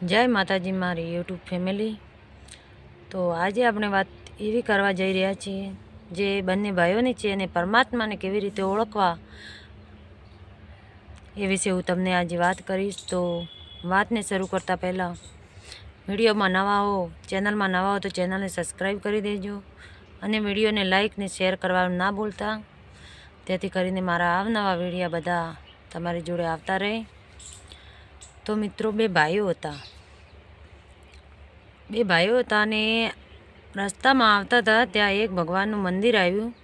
જય માતાજી, મારી યુટ્યુબ ફેમિલી. તો આજે આપણે વાત એવી કરવા જઈ રહ્યા છીએ, જે બંને ભાઈઓની છે અને પરમાત્માને કેવી રીતે ઓળખવા એ વિશે હું તમને આજે વાત કરીશ. તો વાતને શરૂ કરતાં પહેલાં, વિડીયોમાં નવા હો, ચેનલમાં નવા હો તો ચેનલને સબસ્ક્રાઈબ કરી દેજો અને વિડીયોને લાઇક ને શેર કરવાનું ના ભૂલતા. તેથી કરીને મારા આવનવા વિડીયા બધા તમારી જોડે આવતા રહે. તો મિત્રો બે ભાઈઓ હતા. બે ભાઈઓ હતા અને રસ્તામાં આવતા હતા, ત્યાં એક ભગવાનનું મંદિર આવ્યું.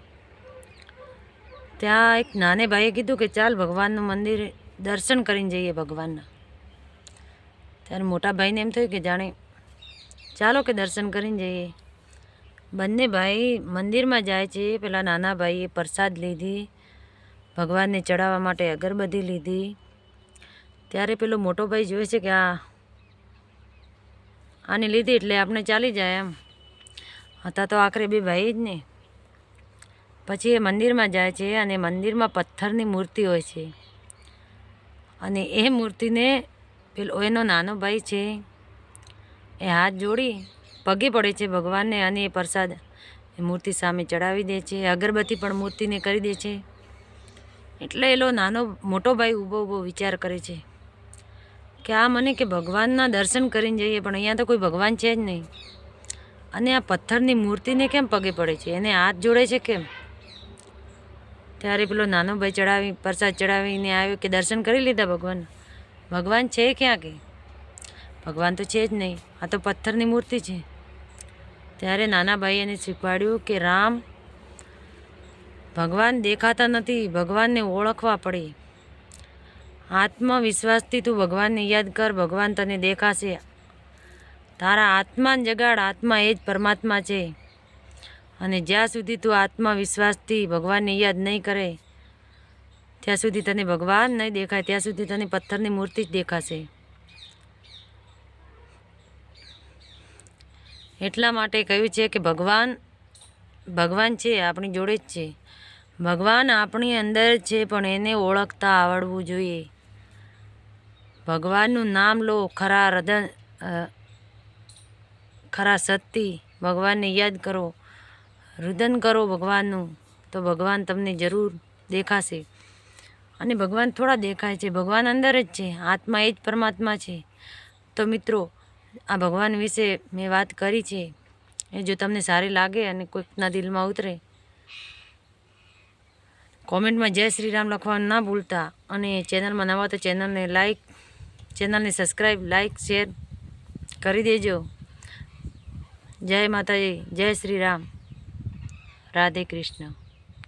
ત્યાં એક નાને ભાઈએ કીધું કે ચાલ ભગવાનનું મંદિર દર્શન કરીને જઈએ ભગવાનના. ત્યારે મોટા ભાઈને એમ થયું કે જાણે ચાલો કે દર્શન કરીને જઈએ. બંને ભાઈ મંદિરમાં જાય છે, પેલા નાના ભાઈએ પ્રસાદ લીધી, ભગવાનને ચડાવવા માટે અગરબત્તી લીધી ત્યારે પેલો મોટો ભાઈ જોવે છે કે આ આને લીધી એટલે આપણે ચાલી જાય એમ. હતા તો આખરે બે ભાઈ જ ને. પછી એ મંદિરમાં જાય છે અને મંદિરમાં પથ્થરની મૂર્તિ હોય છે. અને એ મૂર્તિને પેલો એનો નાનો ભાઈ છે, એ હાથ જોડી પગે પડે છે ભગવાનને અને એ પ્રસાદ એ મૂર્તિ સામે ચડાવી દે છે, અગરબત્તી પણ મૂર્તિને કરી દે છે. એટલે એલો નાનો મોટો ભાઈ ઊભો ઊભો વિચાર કરે છે. કે આ મને કે ભગવાનના દર્શન કરીને જઈએ, પણ અહીંયા તો કોઈ ભગવાન છે જ નહીં. અને આ પથ્થરની મૂર્તિને કેમ પગે પડે છે? એને હાથ જોડે છે કેમ? ત્યારે પેલો નાનો ભાઈ ચડાવી, પ્રસાદ ચડાવીને આવ્યો કે દર્શન કરી લીધા ભગવાન? ભગવાન છે ક્યાં કે? ભગવાન તો છે જ નહીં. આ તો પથ્થરની મૂર્તિ છે. ત્યારે નાના ભાઈએ એને શીખવાડ્યું કે રામ, ભગવાન દેખાતા નથી, ભગવાનને ઓળખવા પડે. આત્મવિશ્વાસથી તું ભગવાનને યાદ કર, ભગવાન તને દેખાશે. તારા આત્માને જગાડ આત્મા એ જ પરમાત્મા છે. અને જ્યાં સુધી તું આત્મવિશ્વાસથી ભગવાનને યાદ નહીં કરે, ત્યાં સુધી તને ભગવાન નહીં દેખાય, ત્યાં સુધી તને પથ્થરની મૂર્તિ જ દેખાશે. એટલા માટે કહ્યું છે કે ભગવાન ભગવાન છે, આપણી જોડે જ છે. ભગવાન આપણી અંદર છે, પણ એને ઓળખતા આવડવું જોઈએ. ભગવાનનું નામ લો, ખરા હૃદય ખરા સત્ય ભગવાનને યાદ કરો. રુદન કરો ભગવાનનું, તો ભગવાન તમને જરૂર દેખાશે. અને ભગવાન થોડા દેખાય છે. ભગવાન અંદર જ છે. આત્મા એ જ પરમાત્મા છે. તો મિત્રો, આ ભગવાન વિશે મેં વાત કરી છે. એ જો તમને સારી લાગે અને કોઈકના દિલમાં ઉતરે, કોમેન્ટમાં જય શ્રી રામ લખવાનું ના ભૂલતા. અને ચેનલમાં નવા તો ચેનલને લાઈક ચેનલને સબસ્ક્રાઈબ લાઈક શેર કરી દેજો. જય માતાજી જય શ્રી રામ. રાધે કૃષ્ણ.